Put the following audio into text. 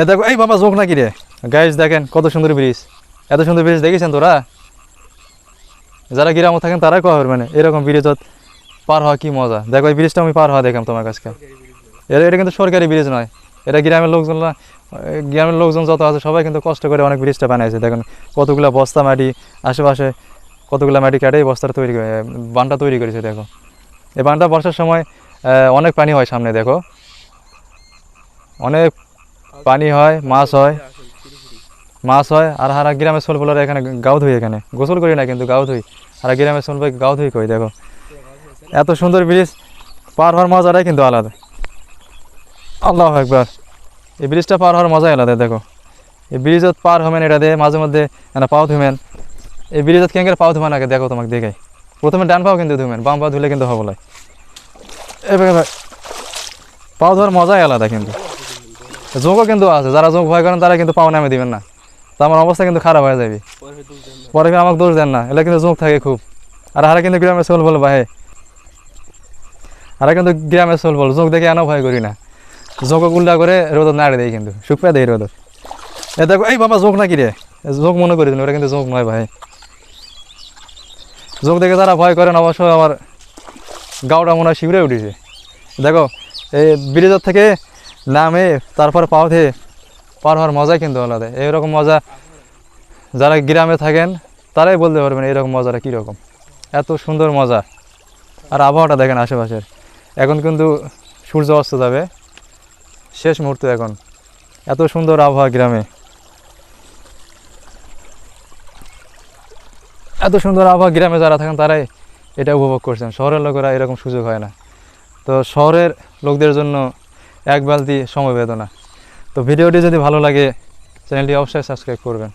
এ দেখো, এই বাবা জোক নাকি রে? গাইজ দেখেন কত সুন্দর ব্রিজ। এত সুন্দর ব্রিজ দেখেছেন তোরা? যারা গ্রামে থাকেন তারাই কয় মানে এরকম ব্রিজত পার হওয়া কি মজা? দেখো, এই ব্রিজটা আমি পার হওয়া দেখলাম তোমার কাছে। এটা এটা কিন্তু সরকারি ব্রিজ নয়। এটা গ্রামের লোকজন গ্রামের লোকজন যত আছে, সবাই কিন্তু কষ্ট করে অনেক ব্রিজটা বানাইছে দেখেন কতগুলা বস্তা মাটি আশেপাশে কতগুলা মাটি কাটে এই বস্তাটা তৈরি করে বানটা তৈরি করেছে, দেখো। এই বানটা বর্ষার সময় অনেক পানি হয় সামনে, দেখো। অনেক পানি হয়, মাছ হয়। মাছ হয়, আর হারা গ্রামের সোলবলার এখানে গাও ধুই এখানে। গোসল করি না কিন্তু গাও ধুই আর গ্রামের সোলবে গাও ধুই কই, দেখো। এত সুন্দর ব্রিজ, পার হওয়ার মজাটাই কিন্তু আলাদা। আল্লাহ একবার এই ব্রিজটা পার হওয়ার মজাই আলাদা, দেখো। এই ব্রিজত পার হবেন এটা দিয়ে মাঝে মধ্যে পাও ধুবেন এই ব্রিজত কেঙ্গের পাও ধুবেন আগে দেখো তোমাকে দেখে প্রথমে ডান পাও কিন্তু ধুমেন বাম পা ধুলে কিন্তু হব লাই এবার এবার পাও ধোয়ার মজাই আলাদা কিন্তু। যোগও কিন্তু আছে, যারা যোগ ভয় করেন তারা কিন্তু পাও নামে দিবেন না। তো আমার অবস্থা কিন্তু খারাপ হয়ে যাবে। পরে আমাকে দোষ দেন না, এলা কিন্তু যোগ থাকে খুব। আর হারা কিন্তু গ্রামে চল বল ভাই হারা কিন্তু গ্রামে চল বল যোগ দেখে আনো ভয় করি না। যোগ উল্টা করে রোদত নাড়ে দেয় কিন্তু শুকপা দেয় রোদত। এ দেখো, এই বাবা যোগ নাকি রে? যোগ মনে করি ওটা কিন্তু যোগ নয় ভাই। যোগ দেখে যারা ভয় করেন অবশ্য আমার গাওটা মনে হয় শিবরে উঠেছে। দেখো এই ব্রিজের থেকে নামে তারপর পাওতে পার হওয়ার মজাই কিন্তু আলাদা। এইরকম মজা যারা গ্রামে থাকেন, তারাই বলতে পারবেন এরকম মজাটা কীরকম। এত সুন্দর মজা। আর আবহাওয়াটা দেখেন আশেপাশের। এখন কিন্তু সূর্য অস্ত যাবে। শেষ মুহূর্তে এখন। এত সুন্দর আবহাওয়া গ্রামে। এত সুন্দর আবহাওয়া গ্রামে যারা থাকেন, তারাই এটা উপভোগ করছেন। শহরের লোকেরা এরকম সুযোগ হয় না। তো শহরের লোকদের জন্য এক বালতি সমবেদনা। তো ভিডিওটি যদি ভালো লাগে চ্যানেলটি অবশ্যই সাবস্ক্রাইব করবেন।